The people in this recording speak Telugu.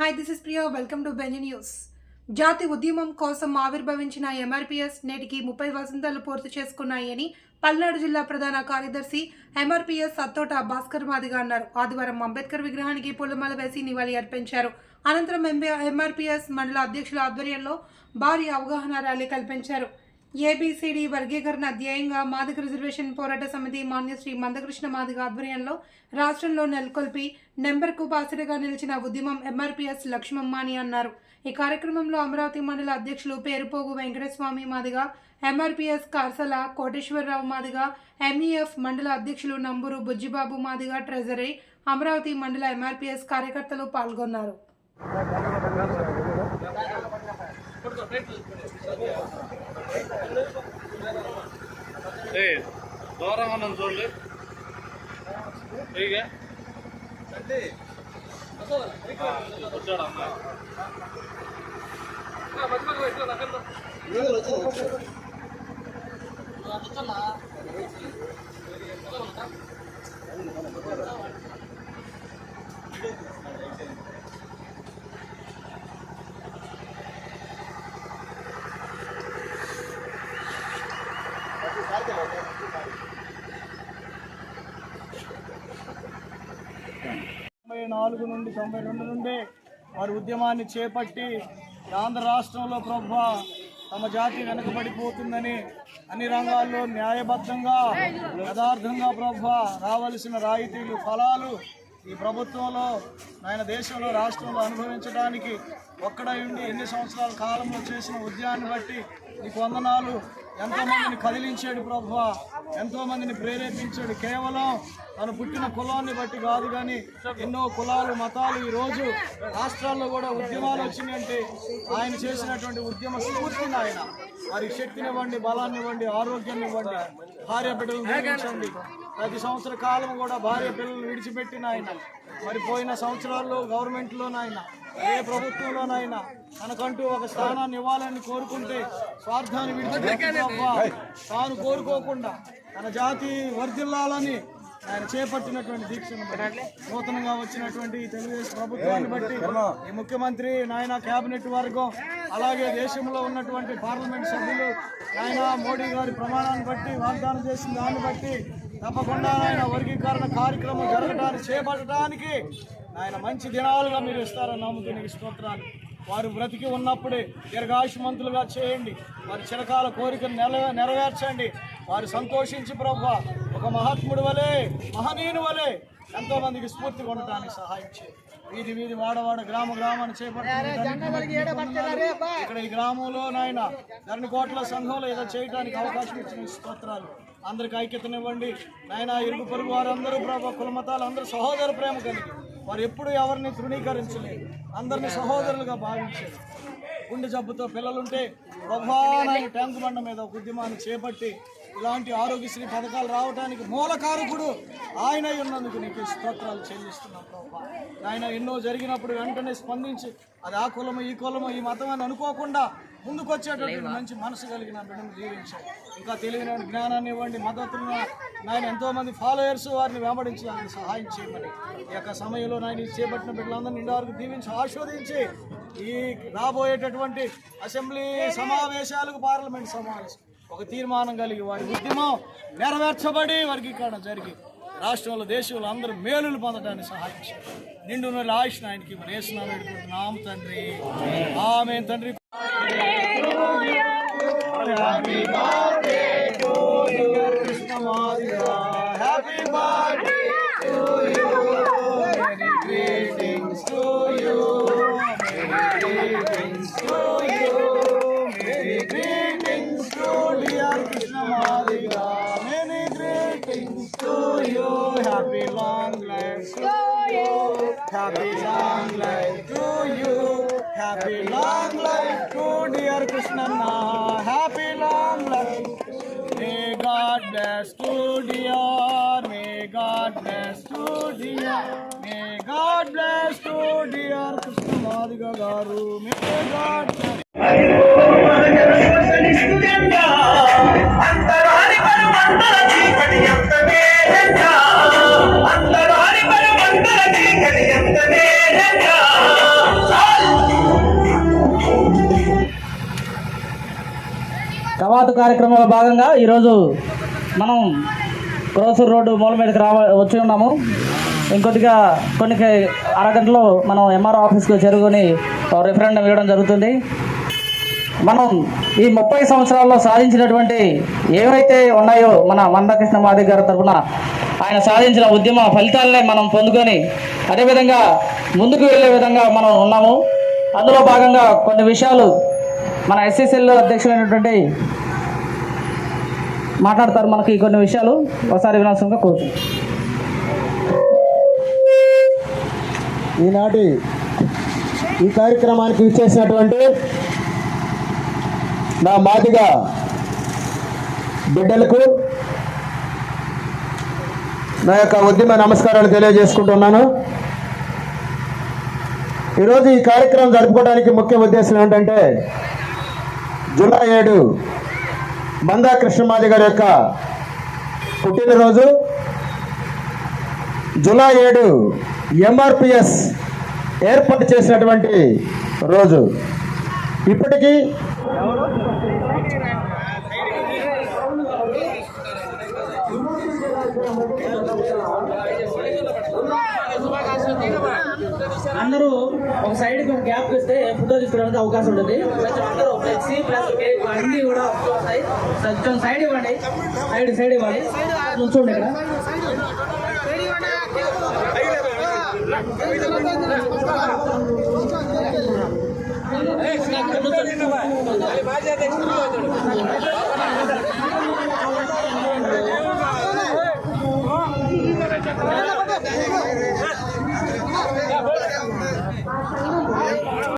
Hi this is Priya welcome to బెంజ news జాతి ఉద్యమం కోసం ఆవిర్భవించిన ఎంఆర్పీఎస్ నేటికి ముప్పై వసంతాలు పూర్తి చేసుకున్నాయని పల్నాడు జిల్లా ప్రధాన కార్యదర్శి ఎంఆర్పిఎస్ సత్తోట భాస్కర్ మాదిగా అన్నారు. ఆదివారం అంబేద్కర్ విగ్రహానికి పూలమాల వేసి నివాళి అర్పించారు. అనంతరం ఎంబీ ఎంఆర్పీఎస్ మండల అధ్యక్షుల ఆధ్వర్యంలో భారీ అవగాహన ర్యాలీ కల్పించారు. ఏబిసిడి వర్గీకరణ అధ్యాయంగా మాదిగ రిజర్వేషన్ పోరాట సమితి మాన్య శ్రీ మందకృష్ణ మాదిక ఆధ్వర్యంలో రాష్ట్రంలో నెలకొల్పి నెంబర్కు బాసిడగా నిలిచిన ఉద్యమం ఎంఆర్పిఎస్ లక్ష్మమ్మ అని అన్నారు. ఈ కార్యక్రమంలో అమరావతి మండల అధ్యక్షులు పేరుపోగు వెంకటస్వామి మాదిగ ఎంఆర్పిఎస్ కార్సల కోటేశ్వరరావు మాదిగ ఎంఈఎఫ్ మండల అధ్యక్షులు నంబూరు బుజ్జిబాబు మాదిగ ట్రెజరీ అమరావతి మండల ఎంఆర్పిఎస్ కార్యకర్తలు పాల్గొన్నారు. ఏ దూరంగా నన్ను చూడలే ఇక నాలుగు నుండి తొంభై రెండు నుండి వారి ఉద్యమాన్ని చేపట్టి ఆంధ్ర రాష్ట్రంలో ప్రభు తమ జాతి వెనకబడిపోతుందని అన్ని రంగాల్లో న్యాయబద్ధంగా యథార్థంగా ప్రభు రావలసిన రాయితీలు ఫలాలు ఈ ప్రభుత్వంలో ఆయన దేశంలో రాష్ట్రంలో అనుభవించడానికి ఒక్కడై ఉండి ఎన్ని సంవత్సరాల కాలంలో చేసిన ఉద్యాన్ని బట్టి నీకు వందనాలు. ఎంతో మందిని కదిలించాడు ప్రభు ఎంతో మందిని ప్రేరేపించాడు. కేవలం తను పుట్టిన కులాన్ని బట్టి కాదు కానీ ఎన్నో కులాలు మతాలు ఈ రోజు రాష్ట్రాల్లో కూడా ఉద్యమాలు వచ్చినాయంటే ఆయన చేసినటువంటి ఉద్యమ స్ఫూర్తిని ఆయన వారికి శక్తినివ్వండి బలాన్ని ఇవ్వండి ఆరోగ్యాన్ని ఇవ్వండి భార్య బిడ్డలు ప్రతి సంవత్సర కాలం కూడా భార్య పిల్లలు విడిచిపెట్టిన ఆయన మరి పోయిన సంవత్సరాల్లో గవర్నమెంట్లోనైనా ఏ ప్రభుత్వంలోనైనా తనకంటూ ఒక స్థానాన్ని ఇవ్వాలని కోరుకుంటే స్వార్థాన్ని విడిచిపెట్టి తాను కోరుకోకుండా తన జాతి వర్ధిల్లాలని ఆయన చేపట్టినటువంటి దీక్షను బట్టి, నూతనంగా వచ్చినటువంటి తెలుగుదేశం ప్రభుత్వాన్ని బట్టి ఈ ముఖ్యమంత్రి నాయన కేబినెట్ వర్గం అలాగే దేశంలో ఉన్నటువంటి పార్లమెంట్ సభ్యులు ఆయన మోడీ గారి ప్రమాణాన్ని బట్టి వాగ్దానం చేసిన దాన్ని బట్టి తప్పకుండా ఆయన వర్గీకరణ కార్యక్రమం జరగడానికి చేపట్టడానికి ఆయన మంచి దినాలుగా మీరు ఇస్తారని నమ్ముకునే స్తోత్రాలు. వారు బ్రతికి ఉన్నప్పుడే దీర్ఘాయుషమంతులుగా చేయండి. వారి చిరకాల కోరికను నెల నెరవేర్చండి. వారు సంతోషించి ప్రభు ఒక మహాత్ముడు వలె మహనీయుని వలె ఎంతోమందికి స్ఫూర్తి కొనడానికి సహాయం చేయండి. వీధి వీధి వాడవాడ గ్రామ గ్రామాన్ని చేపట్టారు ఇక్కడ ఈ గ్రామంలో నాయన ధరణి కోట్ల సంఘంలో ఏదో చేయడానికి అవకాశం ఇచ్చిన స్తోత్రాలు. అందరికి ఐక్యతనివ్వండి. నాయన ఇరుగు పొరుగు వారందరూ ప్రభు కులమతాలు అందరూ సహోదర ప్రేమ కలిగి. వారు ఎప్పుడు ఎవరిని తృణీకరించలేదు. అందరిని సహోదరులుగా భావించారు గుండె జబ్బుతో పిల్లలుంటే ప్రభానాయన ట్యాంకు బండ మీద ఒక ఉద్యమాన్ని చేపట్టి ఇలాంటి ఆరోగ్యశ్రీ పథకాలు రావడానికి మూలకారకుడు ఆయన ఉన్నందుకు నీకు స్తోత్రాలు చెల్లిస్తున్నాం ప్రభా. ఆయన ఎన్నో జరిగినప్పుడు వెంటనే స్పందించి అది ఆ కులము ఈ కులము ఈ మతం అని అనుకోకుండా ముందుకు వచ్చేటటువంటి మంచి మనసు కలిగిన బిడ్డను జీవించాడు ఇంకా తెలియని జ్ఞానాన్ని ఇవ్వండి మద్దతులను నాయన ఎంతో మంది ఫాలోయర్స్ వారిని వెంబడించడానికి సహాయం చేయమని. ఈ యొక్క సమయంలో నాయన చేపట్టిన బిడ్డలందరినీ ఇంటి వరకు దీవించి ఆస్వాదించి ఈ రాబోయేటటువంటి అసెంబ్లీ సమావేశాలకు పార్లమెంట్ సమావేశం. ఒక తీర్మానం కలిగి వారి ఉద్యమం నెరవేర్చబడి వర్గీకరణ జరిగి రాష్ట్రంలో దేశంలో అందరూ మేలులు పొందడానికి సహాయం నిండు నెల ఆయుష్ ఆయనకి వేస్తున్నాం నామ తండ్రి. ఆమె తండ్రి. Happy birthday to you Happy long life to you. Happy long life to you. Happy long life to dear Krishna. Happy long life. May God bless to dear. May God bless to dear. May God bless to dear Krishna Madhiga May God bless. కవాతు కార్యక్రమంలో భాగంగా ఈరోజు మనం క్రోసూర్ రోడ్డు మూల మీదకి రావ వచ్చి ఉన్నాము. ఇంకొద్దిగా కొన్ని అరగంటలో మనం ఎంఆర్ఓ ఆఫీస్కి చేరుకొని రిఫరెండం ఇవ్వడం జరుగుతుంది. మనం ఈ ముప్పై సంవత్సరాల్లో సాధించినటువంటి ఏవైతే ఉన్నాయో మన మందకృష్ణ మాది గారి తరఫున ఆయన సాధించిన ఉద్యమ ఫలితాలనే మనం పొందుకొని అదేవిధంగా ముందుకు వెళ్ళే విధంగా మనం ఉన్నాము. అందులో భాగంగా కొన్ని విషయాలు మన ఎస్ఎస్ఎల్ అధ్యక్షులైనటువంటి మాట్లాడతారు మనకి కొన్ని విషయాలు. ఒకసారి వినాల్సిందిగా కోరు ఈనాటి ఈ కార్యక్రమానికి ఇచ్చేసినటువంటి నా మాదిగా బిడ్డలకు నా యొక్క ఉద్యమ నమస్కారాలు తెలియజేసుకుంటున్నాను. ఈరోజు ఈ కార్యక్రమం జరుపుకోవడానికి ముఖ్య ఉద్దేశం ఏంటంటే జూలై ఏడు మందా కృష్ణమాది గారి యొక్క పుట్టినరోజు. జూలై ఏడు ఎంఆర్పిఎస్ ఏర్పాటు చేసినటువంటి రోజు. ఇప్పటికీ అందరూ ఒక సైడ్ ఒక గ్యాప్ ఇస్తే ఫోటో తీసుకోవడానికి అవకాశం ఉంటుంది. కొంచెం అందరూ ఫ్లెక్సీ ప్లస్ కేక్ అన్నీ కూడా వస్తాయి. కొంచెం సైడ్ ఇవ్వండి. సైడ్ సైడ్ ఇవ్వాలి. నుంచోండి ఇక్కడ.